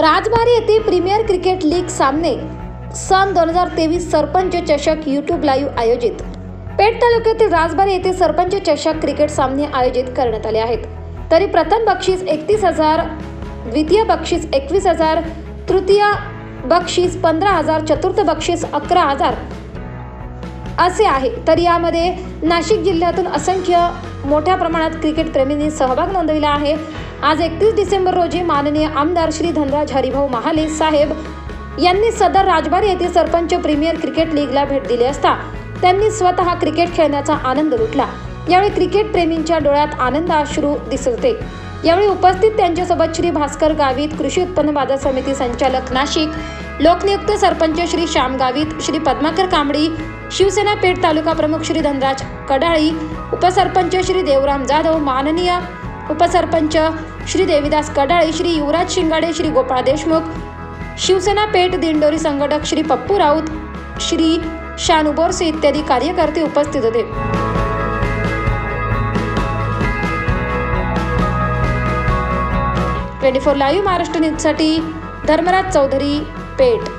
राजबारी येथे premier cricket league सामने सन दोन हजार तेवीस सरपंच चषक यूट्यूब लाईव्ह आयोजित. पेठ तालुक्यातील राजबारी येथे सरपंच चषक क्रिकेट सामने आयोजित करण्यात आले आहेत. तरी प्रथम बक्षीस एकतीस हजार द्वितीय बक्षीस एकवीस हजार तृतीय बक्षीस पंधरा हजार चतुर्थ बक्षीस अकरा हजार असे आहे. तर यामध्ये नाशिक जिल्ह्यातून असंख्य मोठ्या प्रमाणात क्रिकेट प्रेमींनी सहभाग नोंदविला आहे. आज एकतीस डिसेंबर रोजी माननीय आमदार श्री धनराज हरिभाऊ महाले साहेब यांनी सदर राजबारी येथे सरपंच प्रीमियर क्रिकेट लीगला भेट दिली असता त्यांनी स्वतः क्रिकेट खेळण्याचा आनंद लुटला. यावेळी क्रिकेट प्रेमींच्या डोळ्यात आनंद अश्रू दिसत होते यावेळी उपस्थित त्यांच्यासोबत श्री भास्कर गावित कृषी उत्पन्न बाजार समिती संचालक नाशिक लोकनियुक्त सरपंच श्री श्याम गावित श्री पद्माकर कांबडी शिवसेना पेठ तालुका प्रमुख श्री धनराज कडाळी उपसरपंच श्री देवराम जाधव माननीय उपसरपंच श्री देविदास कडाळी श्री युवराज शिंगाडे श्री गोपाळ देशमुख शिवसेना पेठ दिंडोरी संघटक श्री पप्पू राऊत श्री शानू बोरसे इत्यादी कार्यकर्ते उपस्थित होते. ट्वेंटी फोर लाईव्ह महाराष्ट्र न्यूजसाठी धर्मराज चौधरी. पेठ.